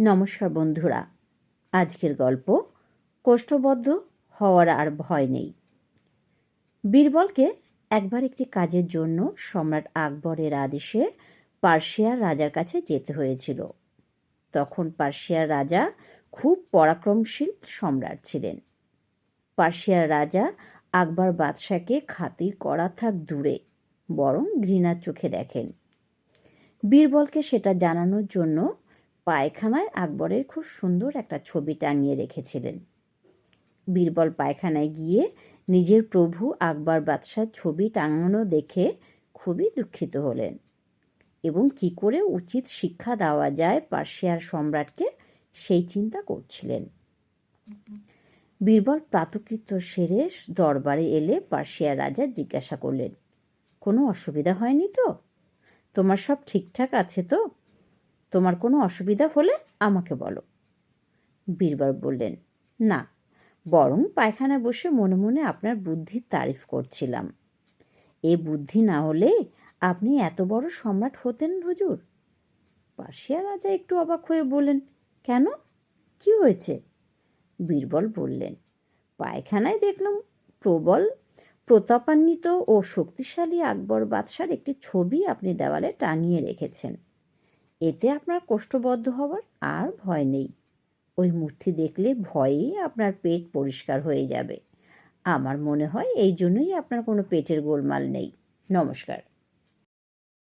নমস্কার বন্ধুরা। আজকের গল্প কোষ্ঠবদ্ধ হওয়ার আর ভয় নেই। বীরবলকে একবার একটি কাজের জন্য সম্রাট আকবরের আদেশে পার্সিয়ার রাজার কাছে যেতে হয়েছিল। তখন পার্সিয়ার রাজা খুব পরাক্রমশীল সম্রাট ছিলেন। পার্সিয়ার রাজা আকবর বাদশাকে খাতির করা থাক দূরে, বরং ঘৃণার চোখে দেখেন। বীরবলকে সেটা জানানোর জন্য পায়খানায় আকবরের খুব সুন্দর একটা ছবি টাঙিয়ে রেখেছিলেন। বীরবল পায়খানায় গিয়ে নিজের প্রভু আকবর বাদশার ছবি টাঙানো দেখে খুবই দুঃখিত হলেন এবং কি করে উচিত শিক্ষা দেওয়া যায় পার্সিয়ার সম্রাটকে সেই চিন্তা করছিলেন। বীরবল প্রাতকৃত্য সেরে দরবারে এলে পার্সিয়ার রাজা জিজ্ঞাসা করলেন, কোনো অসুবিধা হয়নি তো? তোমার সব ঠিকঠাক আছে তো? তোমার কোনো অসুবিধা হলে আমাকে বলো। বীরবল বললেন, না, বরং পায়খানা বসে মনে মনে আপনার বুদ্ধির তারিফ করছিলাম। এ বুদ্ধি না হলে আপনি এত বড় সম্রাট হতেন হুজুর? পার্সিয়া রাজা একটু অবাক হয়ে বললেন, কেন? কি হয়েছে? বীরবল বললেন, পায়খানায় দেখলাম প্রবল, প্রতাপান্বিত ও শক্তিশালী আকবর বাদশার একটি ছবি আপনি দেওয়ালে টাঙিয়ে রেখেছেন। এতে আপনার কষ্টবদ্ধ হওয়ার আর ভয় নেই। ওই মূর্তি দেখলে ভয়েই আপনার পেট পরিষ্কার হয়ে যাবে। আমার মনে হয় এই জন্যই আপনার কোনো পেটের গোলমাল নেই। নমস্কার।